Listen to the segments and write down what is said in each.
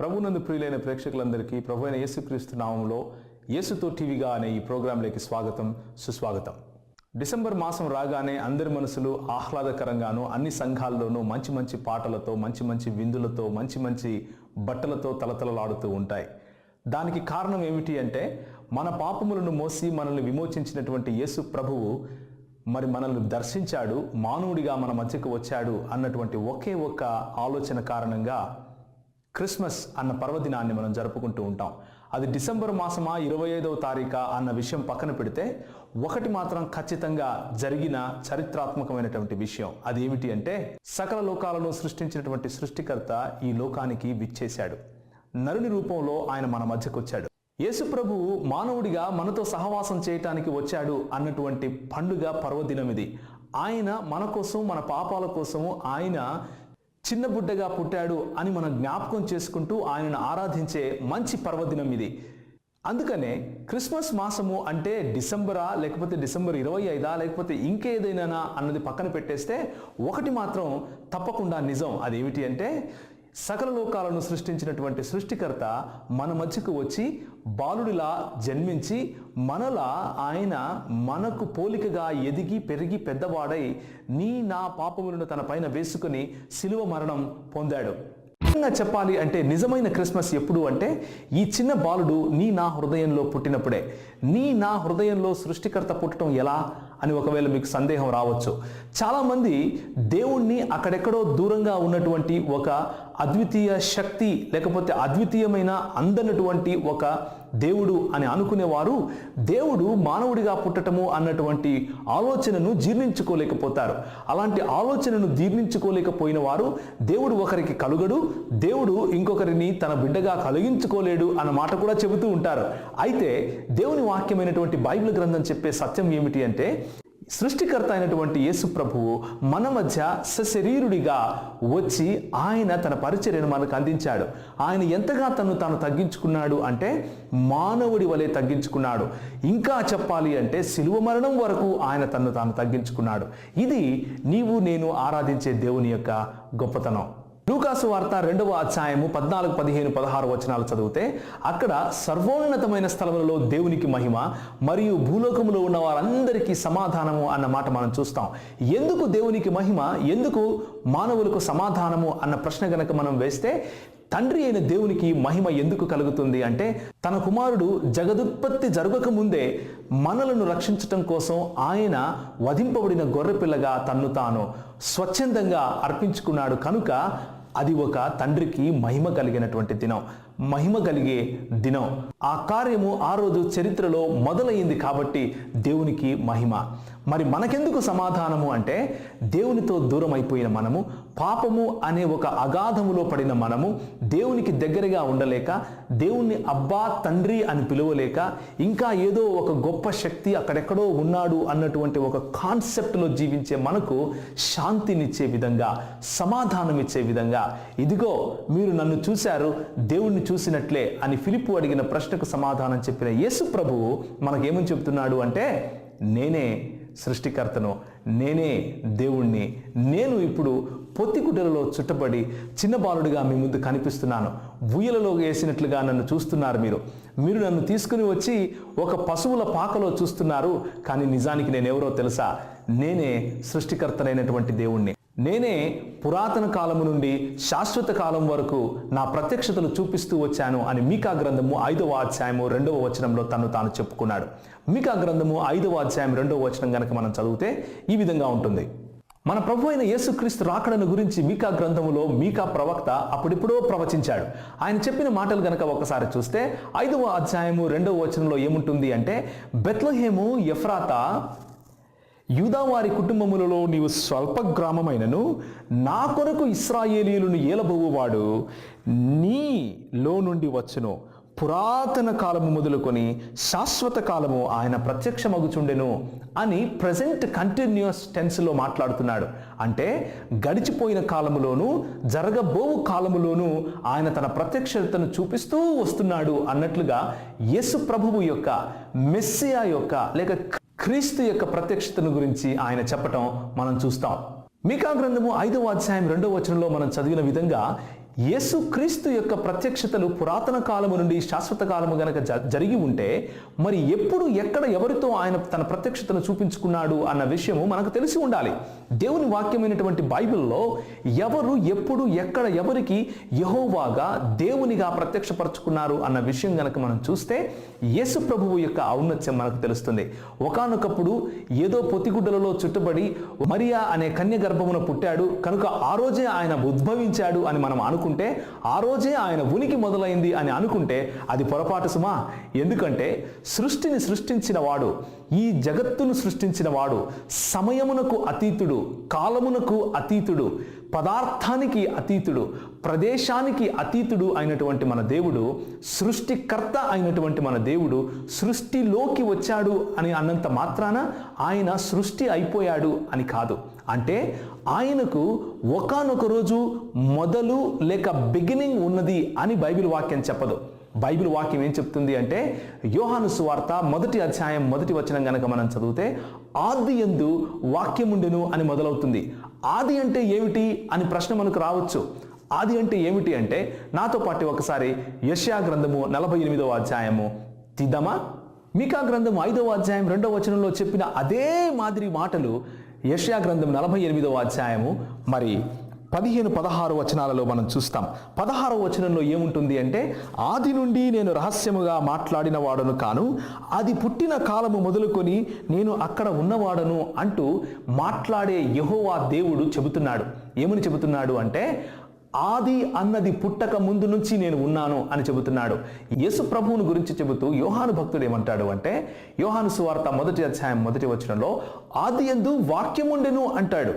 ప్రభునందు ప్రియులైన ప్రేక్షకులందరికీ ప్రభు అయిన యేసుక్రీస్తు నామంలో యేసుతో టీవీగా అనే ఈ ప్రోగ్రాంలోకి స్వాగతం సుస్వాగతం. డిసెంబర్ మాసం రాగానే అందరి మనసులు ఆహ్లాదకరంగాను అన్ని సంఘాల్లోనూ మంచి మంచి పాటలతో మంచి మంచి విందులతో మంచి మంచి బట్టలతో తలతలలాడుతూ ఉంటాయి. దానికి కారణం ఏమిటి అంటే మన పాపములను మోసి మనల్ని విమోచించినటువంటి యేసు ప్రభువు మరి మనల్ని దర్శించాడు మానవుడిగా మన మధ్యకు వచ్చాడు అన్నటువంటి ఒకే ఒక్క ఆలోచన కారణంగా క్రిస్మస్ అన్న పర్వదినాన్ని మనం జరుపుకుంటూ ఉంటాం. అది డిసెంబర్ మాసమా ఇరవై ఐదవ తారీఖా అన్న విషయం పక్కన పెడితే ఒకటి మాత్రం ఖచ్చితంగా జరిగిన చరిత్రాత్మకమైనటువంటి విషయం. అది ఏమిటి అంటే సకల లోకాలను సృష్టించినటువంటి సృష్టికర్త ఈ లోకానికి విచ్చేశాడు. నరుని రూపంలో ఆయన మన మధ్యకు వచ్చాడు మానవుడిగా మనతో సహవాసం చేయటానికి వచ్చాడు అన్నటువంటి పండుగ పర్వదినం ఇది ఆయన మన కోసం మన పాపాల కోసము ఆయన చిన్న బుడ్డగా పుట్టాడు అని మనం జ్ఞాపకం చేసుకుంటూ ఆయనను ఆరాధించే మంచి పర్వదినం ఇది. అందుకనే క్రిస్మస్ మాసము అంటే డిసెంబరా లేకపోతే డిసెంబర్ ఇరవై ఐదా లేకపోతే ఇంకేదైనా అన్నది పక్కన పెట్టేస్తే ఒకటి మాత్రం తప్పకుండా నిజం. అదేమిటి అంటే సకల లోకాలను సృష్టించినటువంటి సృష్టికర్త మన మధ్యకు వచ్చి బాలుడిలా జన్మించి మనలా ఆయన మనకు పోలికగా ఎదిగి పెరిగి పెద్దవాడై నీ నా పాపములను తన పైన వేసుకుని శిలువ మరణం పొందాడు. నిజంగా చెప్పాలి అంటే నిజమైన క్రిస్మస్ ఎప్పుడు అంటే ఈ చిన్న బాలుడు నీ నా హృదయంలో పుట్టినప్పుడే. నీ నా హృదయంలో సృష్టికర్త పుట్టడం ఎలా అని ఒకవేళ మీకు సందేహం రావచ్చు. చాలామంది దేవుణ్ణి అక్కడెక్కడో దూరంగా ఉన్నటువంటి ఒక అద్వితీయ శక్తి లేకపోతే అద్వితీయమైన అందనటువంటి ఒక దేవుడు అని అనుకునేవారు. దేవుడు మానవుడిగా పుట్టటము అన్నటువంటి ఆలోచనను జీర్ణించుకోలేకపోతారు. అలాంటి ఆలోచనను జీర్ణించుకోలేకపోయిన వారు దేవుడు ఒకరికి కలుగడు దేవుడు ఇంకొకరిని తన బిడ్డగా కలిగించుకోలేడు అన్న మాట కూడా చెబుతూ ఉంటారు. అయితే దేవుని వాక్యమైనటువంటి బైబిల్ గ్రంథం చెప్పే సత్యం ఏమిటి అంటే సృష్టికర్త అయినటువంటి యేసు ప్రభువు మన మధ్య సశరీరుడిగా వచ్చి ఆయన తన పరిచర్యను మనకు అందించాడు. ఆయన ఎంతగా తను తాను తగ్గించుకున్నాడు అంటే మానవుడి వలె తగ్గించుకున్నాడు. ఇంకా చెప్పాలి అంటే శిలువ మరణం వరకు ఆయన తను తాను తగ్గించుకున్నాడు. ఇది నీవు నేను ఆరాధించే దేవుని యొక్క గొప్పతనం. లూకాసు వార్త రెండవ అధ్యాయము పద్నాలుగు పదిహేను పదహారు వచనాలు చదివితే అక్కడ సర్వోన్నతమైన స్థలములలో దేవునికి మహిమ మరియు భూలోకములో ఉన్న వారందరికీ సమాధానము అన్న మాట మనం చూస్తాం. ఎందుకు దేవునికి మహిమ? ఎందుకు మానవులకు సమాధానము అన్న ప్రశ్న గనక మనం వేస్తే తండ్రి అయిన దేవునికి మహిమ ఎందుకు కలుగుతుంది అంటే తన కుమారుడు జగదుత్పత్తి జరగక ముందే మనలను రక్షించటం కోసం ఆయన వధింపబడిన గొర్రెపిల్లగా తన్ను తాను స్వచ్ఛందంగా అర్పించుకున్నాడు. కనుక అది ఒక తండ్రికి మహిమ కలిగినటువంటి దినం. మహిమ కలిగే దినం. ఆ కార్యము ఆ రోజు చరిత్రలో మొదలైంది కాబట్టి దేవునికి మహిమ. మరి మనకెందుకు సమాధానము అంటే దేవునితో దూరం అయిపోయిన మనము పాపము అనే ఒక అగాధములో పడిన మనము దేవునికి దగ్గరగా ఉండలేక దేవుణ్ణి అబ్బా తండ్రి అని పిలువలేక ఇంకా ఏదో ఒక గొప్ప శక్తి అక్కడెక్కడో ఉన్నాడు అన్నటువంటి ఒక కాన్సెప్ట్లో జీవించే మనకు శాంతినిచ్చే విధంగా సమాధానం ఇచ్చే విధంగా ఇదిగో మీరు నన్ను చూశారు దేవుణ్ణి చూసినట్లే అని ఫిలిపు అడిగిన ప్రశ్నకు సమాధానం చెప్పిన యేసు ప్రభువు మనకేమని చెప్తున్నాడు అంటే నేనే సృష్టికర్తను నేనే దేవుణ్ణి నేను ఇప్పుడు పొత్తిగుడ్డలలో చుట్టబడి చిన్న బాలుడిగా మీ ముందు కనిపిస్తున్నాను. ఊయలలో వేసినట్లుగా నన్ను చూస్తున్నారు మీరు. మీరు నన్ను తీసుకుని వచ్చి ఒక పశువుల పాకలో చూస్తున్నారు. కానీ నిజానికి నేనెవరో తెలుసా? నేనే సృష్టికర్తనైనటువంటి దేవుణ్ణి. నేనే పురాతన కాలము నుండి శాశ్వత కాలం వరకు నా ప్రత్యక్షతలు చూపిస్తూ వచ్చాను అని మీకా గ్రంథము ఐదవ అధ్యాయము రెండవ వచనంలో తను తాను చెప్పుకున్నాడు. మీకా గ్రంథము ఐదవ అధ్యాయం రెండవ వచనం కనుక మనం చదివితే ఈ విధంగా ఉంటుంది. మన ప్రభు అయిన యేసుక్రీస్తు రాకడను గురించి మీకా గ్రంథములో మీకా ప్రవక్త అప్పుడిప్పుడో ప్రవచించాడు. ఆయన చెప్పిన మాటలు గనక ఒకసారి చూస్తే ఐదవ అధ్యాయము రెండవ వచనంలో ఏముంటుంది అంటే బెత్లహేము ఎఫ్రాత యూదావారి కుటుంబములలో నీవు స్వల్ప గ్రామమైనను నా కొరకు ఇస్రాయేలీలను ఏలబోవువాడు నీలో నుండి వచ్చును. పురాతన కాలము మొదలుకొని శాశ్వత కాలము ఆయన ప్రత్యక్షమగుచుండెను అని ప్రజెంట్ కంటిన్యూస్ టెన్స్లో మాట్లాడుతున్నాడు. అంటే గడిచిపోయిన కాలములోను జరగబోవు కాలములోను ఆయన తన ప్రత్యక్షతను చూపిస్తూ వస్తున్నాడు అన్నట్లుగా యేసు ప్రభువు యొక్క మెస్సియా యొక్క లేక క్రీస్తు యొక్క ప్రత్యక్షతను గురించి ఆయన చెప్పటం మనం చూస్తాం. మీకా గ్రంథము ఐదవ అధ్యాయం రెండవ వచనంలో మనం చదివిన విధంగా యేసుక్రీస్తు యొక్క ప్రత్యక్షతలు పురాతన కాలము నుండి శాశ్వత కాలము గనక జ- జరిగి ఉంటే మరి ఎప్పుడు ఎక్కడ ఎవరితో ఆయన తన ప్రత్యక్షతను చూపించుకున్నాడు అన్న విషయము మనకు తెలిసి ఉండాలి. దేవుని వాక్యమైనటువంటి బైబిల్లో ఎవరు ఎప్పుడు ఎక్కడ ఎవరికి యహోవాగా దేవునిగా ప్రత్యక్షపరచుకున్నారు అన్న విషయం గనక మనం చూస్తే యేసు ప్రభువు యొక్క ఔన్నత్యం మనకు తెలుస్తుంది. ఒకానొకప్పుడు ఏదో పొత్తిగుడ్డలలో చుట్టుబడి మరియా అనే కన్య గర్భమున పుట్టాడు. కనుక ఆ రోజే ఆయన ఉద్భవించాడు అని మనం అనుకుంటే ఆ రోజే ఆయన ఉనికి మొదలైంది అని అనుకుంటే అది పొరపాటు సుమా. ఎందుకంటే సృష్టిని సృష్టించిన వాడు ఈ జగత్తును సృష్టించిన వాడు సమయమునకు అతీతుడు కాలమునకు అతీతుడు పదార్థానికి అతీతుడు ప్రదేశానికి అతీతుడు అయినటువంటి మన దేవుడు సృష్టికర్త అయినటువంటి మన దేవుడు సృష్టిలోకి వచ్చాడు అని అన్నంత మాత్రాన ఆయన సృష్టి అయిపోయాడు అని కాదు. అంటే ఆయనకు ఒకానొక రోజు మొదలు లేక బిగినింగ్ ఉన్నది అని బైబిల్ వాక్యం చెప్పదు. బైబిల్ వాక్యం ఏం చెప్తుంది అంటే యోహాను సువార్త మొదటి అధ్యాయం మొదటి వచనం గనక మనం చదివితే ఆది ఎందు వాక్యముండెను అని మొదలవుతుంది. ఆది అంటే ఏమిటి అని ప్రశ్న మనకు రావచ్చు. ఆది అంటే ఏమిటి అంటే నాతో పాటు ఒకసారి యష్యా గ్రంథము నలభై ఎనిమిదవ అధ్యాయము తీద్దామా? మీకా గ్రంథం ఐదవ అధ్యాయం రెండవ వచనంలో చెప్పిన అదే మాదిరి మాటలు యష్యా గ్రంథం నలభై ఎనిమిదవ అధ్యాయము. మరి పదిహేను పదహారు వచనాలలో మనం చూస్తాం. పదహారు వచనంలో ఏముంటుంది అంటే ఆది నుండి నేను రహస్యముగా మాట్లాడిన వాడను కాను అది పుట్టిన కాలము మొదలుకొని నేను అక్కడ ఉన్నవాడను అంటూ మాట్లాడే యహోవా దేవుడు చెబుతున్నాడు. ఏమని చెబుతున్నాడు అంటే ఆది అన్నది పుట్టక ముందు నుంచి నేను ఉన్నాను అని చెబుతున్నాడు. యేసు ప్రభువుని గురించి చెబుతూ యోహాను భక్తుడు ఏమంటాడు అంటే యోహాను సువార్త మొదటి అధ్యాయం మొదటి వచనంలో ఆది ఎందు వాక్యముండెను అంటాడు.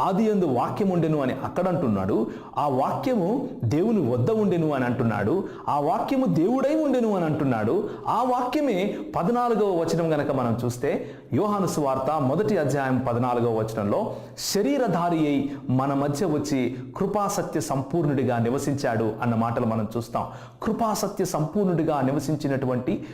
ఆది ఎందు వాక్యం ఉండెను అని అక్కడ అంటున్నాడు. ఆ వాక్యము దేవుని వద్ద ఉండెను అని అంటున్నాడు. ఆ వాక్యము దేవుడై ఉండెను అని అంటున్నాడు. ఆ వాక్యమే పద్నాలుగవ వచనం గనక మనం చూస్తే యోహాను సువార్త మొదటి అధ్యాయం పద్నాలుగవ వచనంలో శరీరధారి అయి మన మధ్య వచ్చి కృపాసత్య సంపూర్ణుడిగా నివసించాడు అన్న మాటలు మనం చూస్తాం. కృపాసత్య సంపూర్ణుడిగా నివసించినటువంటి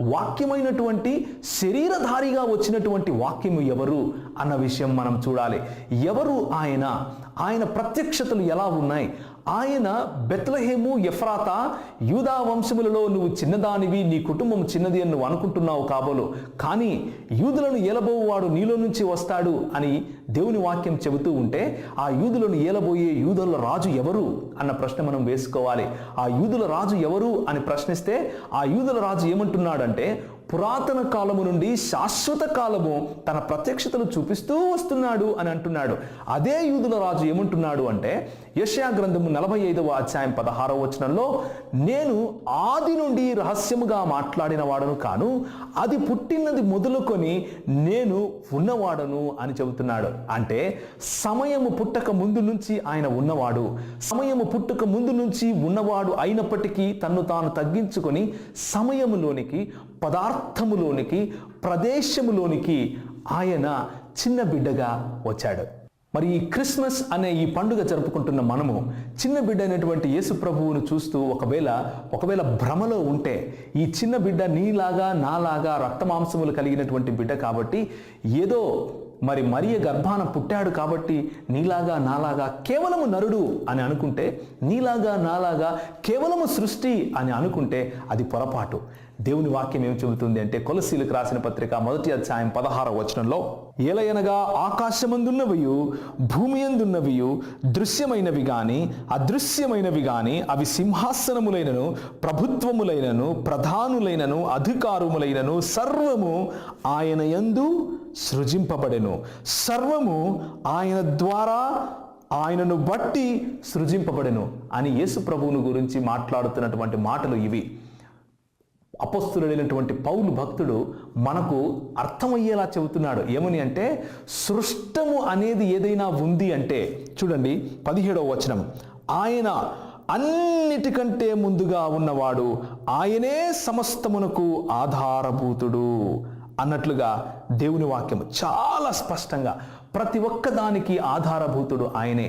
వాక్యమైనటువంటి శరీరధారిగా వచ్చినటువంటి వాక్యము ఎవరు అన్న విషయం మనం చూడాలి. ఎవరు ఆయన? ఆయన ప్రత్యక్షతలు ఎలా ఉన్నాయి? ఆయన బెత్లహేము ఎఫ్రాత యూదా వంశములలో నువ్వు చిన్నదానివి నీ కుటుంబం చిన్నది అని నువ్వు అనుకుంటున్నావు కాబోలు. కానీ యూదులను ఏలబోవాడు నీలో నుంచి వస్తాడు అని దేవుని వాక్యం చెబుతూ ఉంటే ఆ యూదులను ఏలబోయే యూదుల రాజు ఎవరు అన్న ప్రశ్న మనం వేసుకోవాలి. ఆ యూదుల రాజు ఎవరు అని ప్రశ్నిస్తే ఆ యూదుల రాజు ఏమంటున్నాడంటే పురాతన కాలము నుండి శాశ్వత కాలము తన ప్రత్యక్షతలు చూపిస్తూ వస్తున్నాడు అని అంటున్నాడు. అదే యూదుల రాజు ఏమంటున్నాడు అంటే యెషయా గ్రంథము నలభై ఐదవ అధ్యాయం పదహారవ వచనంలో నేను ఆది నుండి రహస్యముగా మాట్లాడిన వాడను కాను అది పుట్టినది మొదలుకొని నేను ఉన్నవాడను అని చెబుతున్నాడు. అంటే సమయము పుట్టక ముందు నుంచి ఆయన ఉన్నవాడు. సమయము పుట్టక ముందు నుంచి ఉన్నవాడు అయినప్పటికీ తన్ను తాను తగ్గించుకొని సమయములోనికి ప్రాంతములోనికి ప్రదేశములోనికి ఆయన చిన్న బిడ్డగా వచ్చాడు. మరి ఈ క్రిస్మస్ అనే ఈ పండుగ జరుపుకుంటున్న మనము చిన్న బిడ్డ అయినటువంటి యేసు ప్రభువును చూస్తూ ఒకవేళ ఒకవేళ భ్రమలో ఉంటే ఈ చిన్న బిడ్డ నీలాగా నాలాగా రక్తమాంసములు కలిగినటువంటి బిడ్డ కాబట్టి ఏదో మరి మరియ గర్భాన పుట్టాడు కాబట్టి నీలాగా నాలాగా కేవలము నరుడు అని అనుకుంటే నీలాగా నాలాగా కేవలము సృష్టి అని అనుకుంటే అది పొరపాటు. దేవుని వాక్యం ఏం చెబుతుంది అంటే కొలసీలకు రాసిన పత్రిక మొదటి అధ్యాయం పదహార వచనంలో ఏలయనగా ఆకాశమందున్నవియు భూమి అందున్నవియు దృశ్యమైనవి గాని అదృశ్యమైనవి గాని అవి సింహాసనములైనను ప్రభుత్వములైనను ప్రధానులైనను అధికారములైనను సర్వము ఆయన యందు సృజింపబడెను. సర్వము ఆయన ద్వారా ఆయనను బట్టి సృజింపబడెను. అని యేసు ప్రభువును గురించి మాట్లాడుతున్నటువంటి మాటలు ఇవి. అపస్తులైనటువంటి పౌలు భక్తుడు మనకు అర్థమయ్యేలా చెబుతున్నాడు. ఏమని అంటే సృష్టము అనేది ఏదైనా ఉంది అంటే చూడండి పదిహేడవ వచనం ఆయన అన్నిటికంటే ముందుగా ఉన్నవాడు ఆయనే సమస్తమునకు ఆధారభూతుడు అన్నట్లుగా దేవుని వాక్యం చాలా స్పష్టంగా ప్రతి ఒక్కదానికి ఆధారభూతుడు ఆయనే.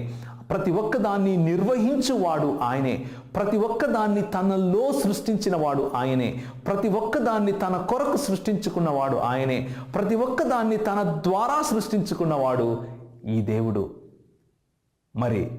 ప్రతి ఒక్కదాన్ని నిర్వహించువాడు ఆయనే. ప్రతి ఒక్కదాన్ని తనలో సృష్టించిన వాడు ఆయనే. ప్రతి ఒక్కదాన్ని తన కొరకు సృష్టించుకున్నవాడు ఆయనే. ప్రతి ఒక్కదాన్ని తన ద్వారా సృష్టించుకున్నవాడు ఈ దేవుడు. మరి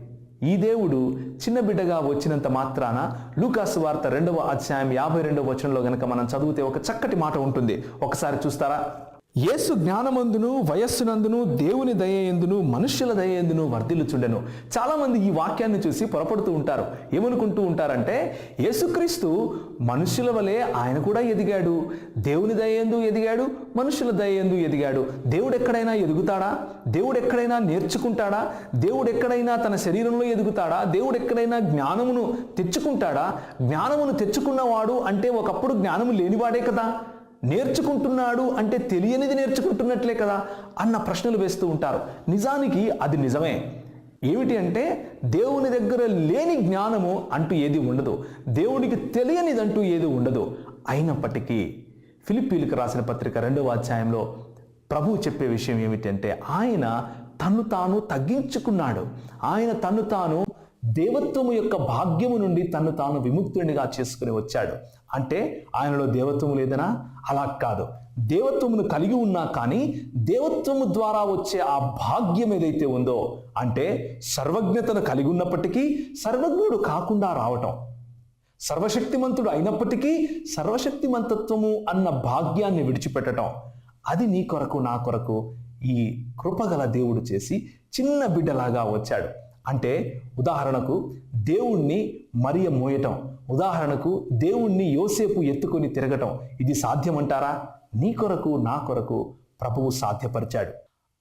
ఈ దేవుడు చిన్న బిడ్డగా వచ్చినంత మాత్రాన లూకాసు వార్త రెండవ అధ్యాయం యాభై రెండవ వచనంలో గనక మనం చదివితే ఒక చక్కటి మాట ఉంటుంది. ఒకసారి చూస్తారా? యేసు జ్ఞానమందును వయస్సునందును దేవుని దయయందును మనుష్యుల దయయందును వర్ధిల్లుచుండెను. చాలామంది ఈ వాక్యాన్ని చూసి పొరపడుతూ ఉంటారు. ఏమనుకుంటూ ఉంటారంటే యేసుక్రీస్తు మనుష్యుల వలె ఆయన కూడా ఎదిగాడు. దేవుని దయందు ఎదిగాడు మనుషుల దయందు ఎదిగాడు. దేవుడు ఎక్కడైనా ఎదుగుతాడా? దేవుడు ఎక్కడైనా నేర్చుకుంటాడా? దేవుడు ఎక్కడైనా తన శరీరంలో ఎదుగుతాడా? దేవుడు ఎక్కడైనా జ్ఞానమును తెచ్చుకుంటాడా? జ్ఞానమును తెచ్చుకున్నవాడు అంటే ఒకప్పుడు జ్ఞానము లేనివాడే కదా. నేర్చుకుంటున్నాడు అంటే తెలియనిది నేర్చుకుంటున్నట్లే కదా అన్న ప్రశ్నలు వేస్తూ ఉంటారు. నిజానికి అది నిజమే. ఏమిటి అంటే దేవుని దగ్గర లేని జ్ఞానము అంటూ ఏది ఉండదు. దేవునికి తెలియనిదంటూ ఏది ఉండదు. అయినప్పటికీ ఫిలిప్పీలకు రాసిన పత్రిక రెండవ అధ్యాయంలో ప్రభు చెప్పే విషయం ఏమిటంటే ఆయన తను తాను తగ్గించుకున్నాడు. ఆయన తను తాను దేవత్వము యొక్క భాగ్యము నుండి తను తాను విముక్తునిగా చేసుకుని వచ్చాడు. అంటే ఆయనలో దేవత్వము లేదనా? అలా కాదు. దేవత్వమును కలిగి ఉన్నా కానీ దేవత్వము ద్వారా వచ్చే ఆ భాగ్యం ఏదైతే ఉందో అంటే సర్వజ్ఞతను కలిగి ఉన్నప్పటికీ సర్వజ్ఞుడు కాకుండా రావటం. సర్వశక్తిమంతుడు అయినప్పటికీ సర్వశక్తిమంతత్వము అన్న భాగ్యాన్ని విడిచిపెట్టడం అది నీ కొరకు నా కొరకు ఈ కృపగల దేవుడు చేసి చిన్న బిడ్డలాగా వచ్చాడు. అంటే ఉదాహరణకు దేవుణ్ణి మరియ మోయటం. ఉదాహరణకు దేవుణ్ణి యోసేపు ఎత్తుకొని తిరగటం. ఇది సాధ్యమంటారా? నీ కొరకు నా కొరకు ప్రభువు సాధ్యపరిచాడు.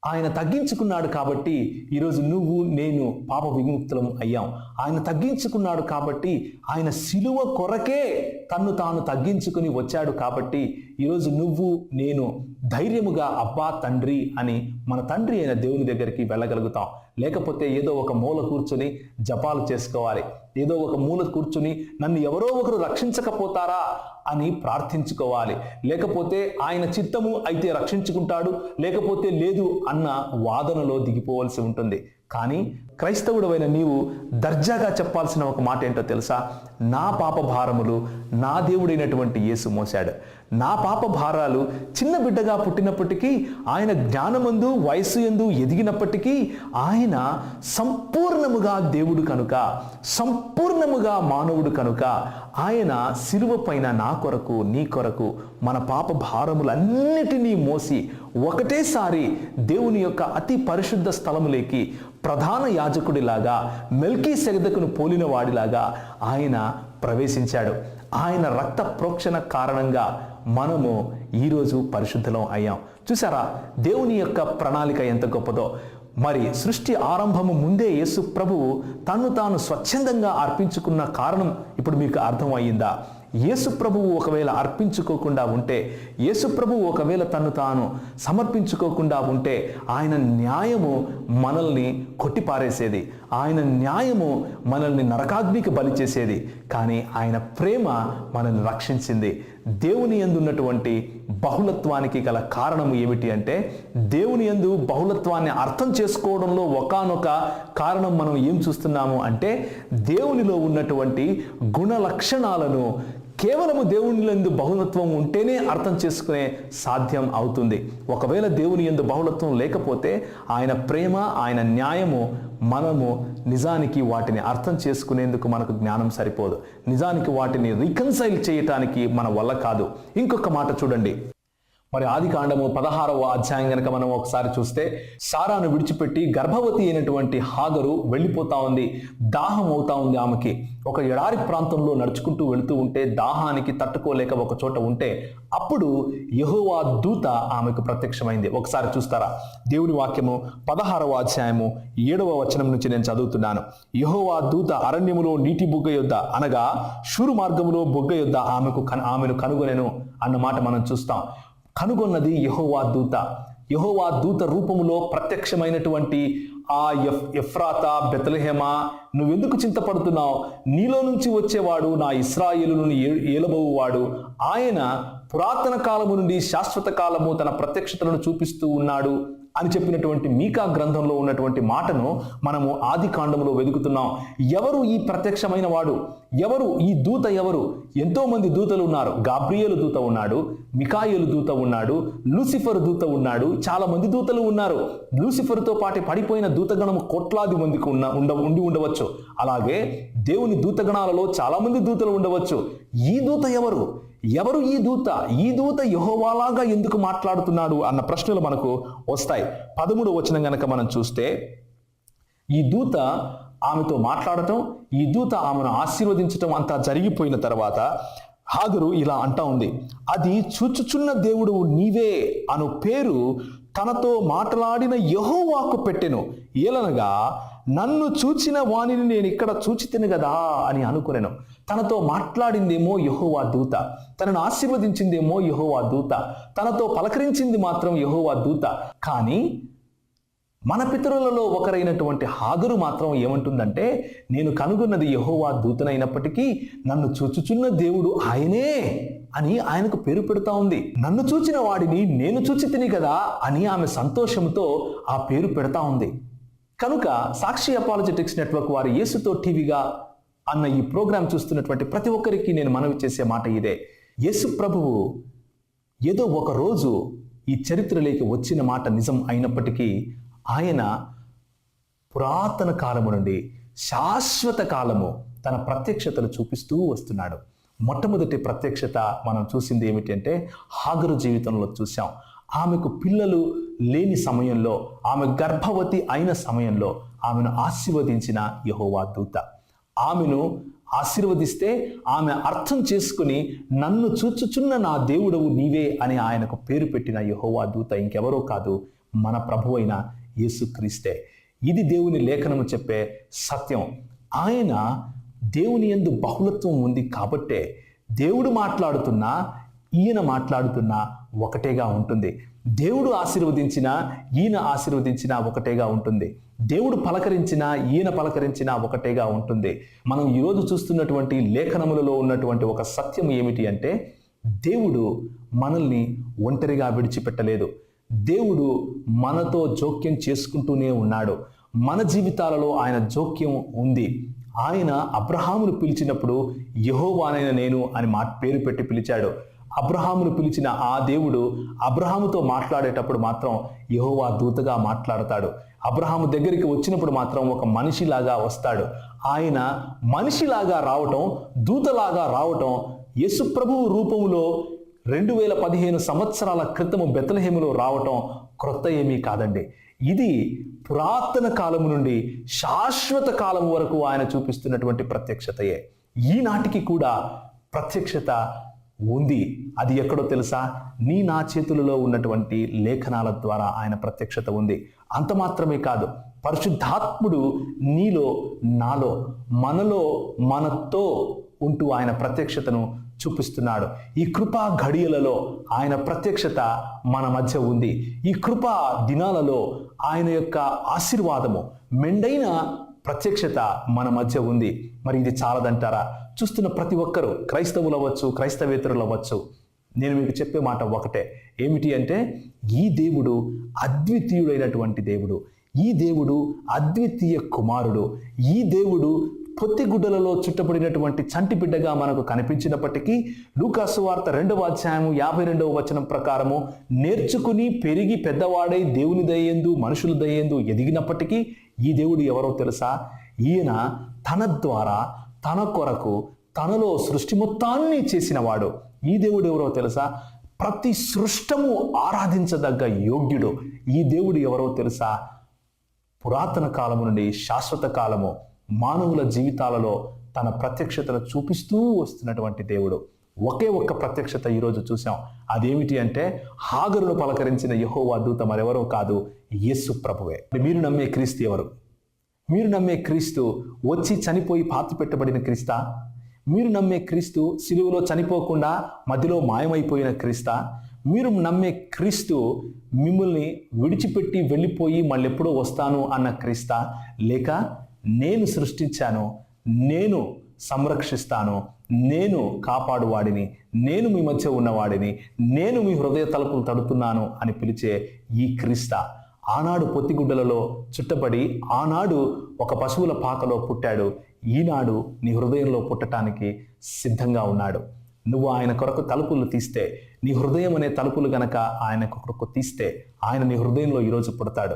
ఆయన తగ్గించుకున్నాడు కాబట్టి ఈరోజు నువ్వు నేను పాప విముక్తులం అయ్యాం. ఆయన తగ్గించుకున్నాడు కాబట్టి ఆయన సిలువ కొరకే తన్ను తాను తగ్గించుకుని వచ్చాడు కాబట్టి ఈరోజు నువ్వు నేను ధైర్యముగా అబ్బా తండ్రి అని మన తండ్రి అయిన దేవుని దగ్గరికి వెళ్ళగలుగుతాం. లేకపోతే ఏదో ఒక మూల కూర్చుని జపాలు చేసుకోవాలి. ఏదో ఒక మూల కూర్చుని నన్ను ఎవరో ఒకరు రక్షించకపోతారా అని ప్రార్థించుకోవాలి. లేకపోతే ఆయన చిత్తము అయితే రక్షించుకుంటాడు. లేకపోతే లేదు అన్న వాదనలో దిగిపోవలసి ఉంటుంది. కానీ క్రైస్తవుడమైన నీవు దర్జాగా చెప్పాల్సిన ఒక మాట ఏంటో తెలుసా? నా పాప భారములు నా దేవుడైనటువంటి యేసు మోశాడు. నా పాప భారాలు చిన్న బిడ్డగా పుట్టినప్పటికీ ఆయన జ్ఞానమందు వయస్సు ఎందు ఎదిగినప్పటికీ ఆయన సంపూర్ణముగా దేవుడు కనుక సంపూర్ణముగా మానవుడు కనుక ఆయన సిలువ పైన నా కొరకు నీ కొరకు మన పాప భారములన్నిటినీ మోసి ఒకటేసారి దేవుని యొక్క అతి పరిశుద్ధ స్థలములేకి ప్రధాన యాజకుడిలాగా మెల్కీ సెగదకును పోలిన వాడిలాగా ఆయన ప్రవేశించాడు. ఆయన రక్త ప్రోక్షణ కారణంగా మనము ఈరోజు పరిశుద్ధలం అయ్యాం. చూసారా దేవుని యొక్క ప్రణాళిక ఎంత గొప్పదో. మరి సృష్టి ఆరంభము ముందే యేసు ప్రభువు తను తాను స్వచ్ఛందంగా అర్పించుకున్న కారణం ఇప్పుడు మీకు అర్థమయ్యిందా? యేసు ప్రభువు ఒకవేళ అర్పించుకోకుండా ఉంటే యేసు ప్రభువు ఒకవేళ తను తాను సమర్పించుకోకుండా ఉంటే ఆయన న్యాయము మనల్ని కొట్టిపారేసేది. ఆయన న్యాయము మనల్ని నరకాగ్నికి బలి చేసేది. కానీ ఆయన ప్రేమ మనల్ని రక్షించింది. దేవుని యందు ఉన్నటువంటి బహుళత్వానికి గల కారణం ఏమిటి అంటే దేవుని యందు బహుళత్వాన్ని అర్థం చేసుకోవడంలో ఒకానొక కారణం మనం ఏం చూస్తున్నాము అంటే దేవునిలో ఉన్నటువంటి గుణ లక్షణాలను కేవలము దేవుని ఎందు బహుళత్వం ఉంటేనే అర్థం చేసుకునే సాధ్యం అవుతుంది. ఒకవేళ దేవుని ఎందు బహుళత్వం లేకపోతే ఆయన ప్రేమ ఆయన న్యాయము మనము నిజానికి వాటిని అర్థం చేసుకునేందుకు మనకు జ్ఞానం సరిపోదు. నిజానికి వాటిని రికన్సైల్ చేయటానికి మన వల్ల కాదు. ఇంకొక మాట చూడండి. మరి ఆది కాండము పదహారవ అధ్యాయం కనుక మనం ఒకసారి చూస్తే సారాను విడిచిపెట్టి గర్భవతి అయినటువంటి హాగరు వెళ్ళిపోతా ఉంది. దాహం అవుతా ఉంది ఆమెకి. ఒక ఎడారి ప్రాంతంలో నడుచుకుంటూ వెళుతూ ఉంటే దాహానికి తట్టుకోలేక ఒక చోట ఉంటే అప్పుడు యహోవా దూత ఆమెకు ప్రత్యక్షమైంది. ఒకసారి చూస్తారా? దేవుని వాక్యము పదహారవ అధ్యాయము ఏడవ వచనం నుంచి నేను చదువుతున్నాను. యహోవా దూత అరణ్యములో నీటి బుగ్గ యొద్ద అనగా షూరు మార్గములో బుగ్గ యొద్ద ఆమెకు ఆమెను కనుగొనెను అన్న మాట మనం చూస్తాం. కనుగొన్నది యహోవా దూత. యహోవా దూత రూపములో ప్రత్యక్షమైనటువంటి ఆ ఎఫ్ ఎఫ్రాతా బెతలహేమా నువ్వెందుకు చింతపడుతున్నావు? నీలో నుంచి వచ్చేవాడు నా ఇస్రాయేలును ఏలబోవువాడు. ఆయన పురాతన కాలము నుండి శాశ్వత కాలము తన ప్రత్యక్షతలను చూపిస్తూ ఉన్నాడు అని చెప్పినటువంటి మీకా గ్రంథంలో ఉన్నటువంటి మాటను మనము ఆది కాండంలో వెతుకుతున్నాం ఎవరు ఈ ప్రత్యక్షమైన వాడు? ఎవరు? ఈ దూత ఎవరు? ఎంతోమంది దూతలు ఉన్నారు. గాబ్రియేలు దూత ఉన్నాడు. మికాయేలు దూత ఉన్నాడు లూసిఫర్ దూత ఉన్నాడు చాలా మంది దూతలు ఉన్నారు. లూసిఫర్తో పాటు పడిపోయిన దూతగణము కోట్లాది మందికి ఉన్న ఉండ ఉండి ఉండవచ్చు. అలాగే దేవుని దూతగణాలలో చాలా మంది దూతలు ఉండవచ్చు. ఈ దూత ఎవరు? ఎవరు ఈ దూత? ఈ దూత యహోవాలాగా ఎందుకు మాట్లాడుతున్నాడు అన్న ప్రశ్నలు మనకు వస్తాయి. పదమూడు వచనం గనక మనం చూస్తే ఈ దూత ఆమెతో మాట్లాడటం ఈ దూత ఆమెను ఆశీర్వదించటం అంతా జరిగిపోయిన తర్వాత హాగరు ఇలా అంటా ఉంది. అది చూచుచున్న దేవుడు నీవే అను పేరు తనతో మాట్లాడిన యహోవాకు పెట్టెను. ఏలనగా నన్ను చూచిన వాణిని నేను ఇక్కడ చూచితిని కదా అని అనుకునేను. తనతో మాట్లాడిందేమో యహోవా దూత. తనను ఆశీర్వదించిందేమో యహోవా దూత. తనతో పలకరించింది మాత్రం యహోవా దూత. కానీ మన పితరులలో ఒకరైనటువంటి హాగరు మాత్రం ఏమంటుందంటే నేను కనుగొన్నది యహోవా దూతనైనప్పటికీ నన్ను చూచుచున్న దేవుడు ఆయనే అని ఆయనకు పేరు పెడతా ఉంది. నన్ను చూచిన వాడిని నేను చూచి తిని కదా అని ఆమె సంతోషంతో ఆ పేరు పెడతా ఉంది. కనుక సాక్షి అపాలజెటిక్స్ నెట్వర్క్ వారి యేసుతో టీవీగా అన్న ఈ ప్రోగ్రాం చూస్తున్నటువంటి ప్రతి ఒక్కరికి నేను మనవి చేసే మాట ఇదే. యేసు ప్రభువు ఏదో ఒక రోజు ఈ చరిత్రలోకి వచ్చిన మాట నిజం అయినప్పటికీ ఆయన పురాతన కాలము నుండి శాశ్వత కాలము తన ప్రత్యక్షతను చూపిస్తూ వస్తున్నాడు. మొట్టమొదటి ప్రత్యక్షత మనం చూసింది ఏమిటంటే హాగరు జీవితంలో చూసాం ఆమెకు పిల్లలు లేని సమయంలో ఆమె గర్భవతి అయిన సమయంలో ఆమెను ఆశీర్వదించిన యహోవా దూత. ఆమెను ఆశీర్వదిస్తే ఆమె అర్థం చేసుకుని నన్ను చూచుచున్న నా దేవుడవు నీవే అని ఆయనకు పేరు పెట్టిన యహోవా దూత ఇంకెవరో కాదు మన ప్రభు అయిన యేసుక్రీస్తే ఇది దేవుని లేఖనము చెప్పే సత్యం. ఆయన దేవుని ఎందు బహుళత్వం ఉంది కాబట్టే దేవుడు మాట్లాడుతున్నా ఈయన మాట్లాడుతున్నా ఒకటేగా ఉంటుంది. దేవుడు ఆశీర్వదించిన ఈయన ఆశీర్వదించిన ఒకటేగా ఉంటుంది. దేవుడు పలకరించిన ఈయన పలకరించిన ఒకటేగా ఉంటుంది. మనం ఈరోజు చూస్తున్నటువంటి లేఖనములలో ఉన్నటువంటి ఒక సత్యం ఏమిటి అంటే దేవుడు మనల్ని ఒంటరిగా విడిచిపెట్టలేదు. దేవుడు మనతో జోక్యం చేసుకుంటూనే ఉన్నాడు. మన జీవితాలలో ఆయన జోక్యం ఉంది. ఆయన అబ్రహామును పిలిచినప్పుడు యహోవానైన నేను అని మా పేరు పెట్టి పిలిచాడు. అబ్రహామును పిలిచిన ఆ దేవుడు అబ్రహాముతో మాట్లాడేటప్పుడు మాత్రం యహోవా దూతగా మాట్లాడతాడు. అబ్రహాము దగ్గరికి వచ్చినప్పుడు మాత్రం ఒక మనిషిలాగా వస్తాడు. ఆయన మనిషిలాగా రావటం దూతలాగా రావటం యేసుప్రభువు రూపంలో రెండు వేల పదిహేను సంవత్సరాల క్రితము బెతలహేములో రావటం క్రొత్త ఏమీ కాదండి. ఇది పురాతన కాలము నుండి శాశ్వత కాలం వరకు ఆయన చూపిస్తున్నటువంటి ప్రత్యక్షతయే. ఈనాటికి కూడా ప్రత్యక్షత ఉంది. అది ఎక్కడో తెలుసా? నీ నా చేతులలో ఉన్నటువంటి లేఖనాల ద్వారా ఆయన ప్రత్యక్షత ఉంది. అంత మాత్రమే కాదు పరిశుద్ధాత్ముడు నీలో నాలో మనలో మనతో ఉంటూ ఆయన ప్రత్యక్షతను చూపిస్తున్నాడు. ఈ కృపా ఘడియలలో ఆయన ప్రత్యక్షత మన మధ్య ఉంది. ఈ కృపా దినాలలో ఆయన యొక్క ఆశీర్వాదము మెండైన ప్రత్యక్షత మన మధ్య ఉంది. మరి ఇది చాలదంటారా? చూస్తున్న ప్రతి ఒక్కరూ క్రైస్తవులు అవ్వచ్చు క్రైస్తవేతరులు అవ్వచ్చు నేను మీకు చెప్పే మాట ఒకటే. ఏమిటి అంటే ఈ దేవుడు అద్వితీయుడైనటువంటి దేవుడు ఈ దేవుడు అద్వితీయ కుమారుడు ఈ దేవుడు పొత్తిగుడ్డలలో చుట్టబడినటువంటి చంటి బిడ్డగా మనకు కనిపించినప్పటికీ లూకాసు వార్త రెండవ అధ్యాయము యాభై రెండవ వచనం ప్రకారము నేర్చుకుని పెరిగి పెద్దవాడై దేవుని దయ్యందు మనుషుల దయ్యందు ఎదిగినప్పటికీ ఈ దేవుడు ఎవరో తెలుసా? ఈయన తన ద్వారా తన కొరకు తనలో సృష్టి మొత్తాన్ని చేసినవాడు. ఈ దేవుడు ఎవరో తెలుసా? ప్రతి సృష్టము ఆరాధించదగ్గ యోగ్యుడు. ఈ దేవుడు ఎవరో తెలుసా? పురాతన కాలము నుండి శాశ్వత కాలము. మానవుల జీవితాలలో తన ప్రత్యక్షతను చూపిస్తూ వస్తున్నటువంటి దేవుడు. ఒకే ఒక్క ప్రత్యక్షత ఈరోజు చూసాం అదేమిటి అంటే హాగరును పలకరించిన యహోవా దూత మరెవరో కాదు యేసు ప్రభువే. మీరు నమ్మే క్రీస్తు ఎవరు? మీరు నమ్మే క్రీస్తు వచ్చి చనిపోయి పాతి పెట్టబడిన క్రీస్తా? మీరు నమ్మే క్రీస్తు సిలువలో చనిపోకుండా మధ్యలో మాయమైపోయిన క్రీస్తా? మీరు నమ్మే క్రీస్తు మిమ్మల్ని విడిచిపెట్టి వెళ్ళిపోయి మళ్ళెప్పుడో వస్తాను అన్న క్రీస్తా? లేక నేను సృష్టించాను నేను సంరక్షిస్తాను నేను కాపాడువాడిని నేను మీ మధ్య ఉన్నవాడిని నేను మీ హృదయ తలుపులు తడుతున్నాను అని పిలిచే ఈ క్రీస్త ఆనాడు పొత్తిగుడ్డలలో చుట్టబడి ఆనాడు ఒక పశువుల పాకలో పుట్టాడు ఈనాడు నీ హృదయంలో పుట్టటానికి సిద్ధంగా ఉన్నాడు. నువ్వు ఆయన కొరకు తలుపులు తీస్తే నీ హృదయం అనే తలుపులు గనక ఆయన కొరకు తీస్తే ఆయన నీ హృదయంలో ఈరోజు పుడతాడు.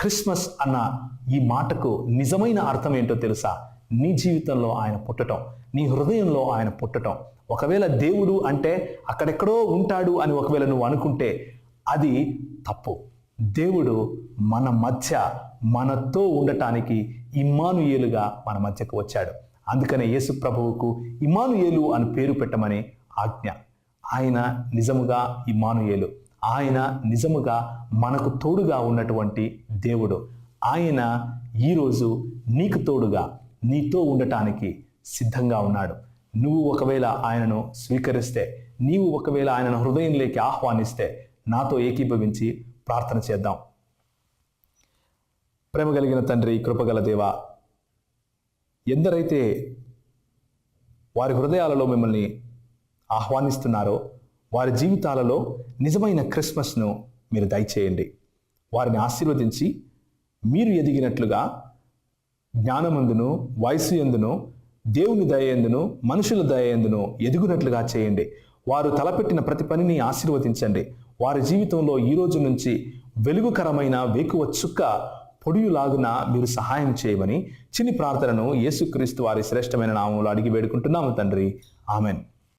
క్రిస్మస్ అన్న ఈ మాటకు నిజమైన అర్థం ఏంటో తెలుసా? నీ జీవితంలో ఆయన పుట్టటం నీ హృదయంలో ఆయన పుట్టటం. ఒకవేళ దేవుడు అంటే అక్కడెక్కడో ఉంటాడు అని ఒకవేళ నువ్వు అనుకుంటే అది తప్పు. దేవుడు మన మధ్య మనతో ఉండటానికి ఇమ్మానుయేలుగా మన మధ్యకు వచ్చాడు. అందుకనే యేసు ప్రభువుకు ఇమానుయేలు అని పేరు పెట్టమని ఆజ్ఞ. ఆయన నిజముగా ఇమానుయేలు ఆయన నిజముగా మనకు తోడుగా ఉన్నటువంటి దేవుడు. ఆయన ఈరోజు నీకు తోడుగా నీతో ఉండటానికి సిద్ధంగా ఉన్నాడు. నువ్వు ఒకవేళ ఆయనను స్వీకరిస్తే నీవు ఒకవేళ ఆయనను హృదయంలోకి ఆహ్వానిస్తే నాతో ఏకీభవించి ప్రార్థన చేద్దాం. ప్రేమ కలిగిన తండ్రి కృపగల దేవ ఎందరైతే వారి హృదయాలలో మిమ్మల్ని ఆహ్వానిస్తున్నారో వారి జీవితాలలో నిజమైన క్రిస్మస్ను మీరు దయచేయండి. వారిని ఆశీర్వదించి మీరు ఎదిగినట్లుగా జ్ఞానమందును వయసు ఎందును దేవుని దయందును మనుషుల దయందును ఎదుగునట్లుగా చేయండి. వారు తలపెట్టిన ప్రతి పనిని ఆశీర్వదించండి. వారి జీవితంలో ఈ రోజు నుంచి వెలుగుకరమైన వేకువ చుక్క పొడియులాగున మీరు సహాయం చేయమని చిన్ని ప్రార్థనను యేసుక్రీస్తు వారి శ్రేష్టమైన నామంలో అడిగి వేడుకుంటున్నాము తండ్రి. ఆమెన్.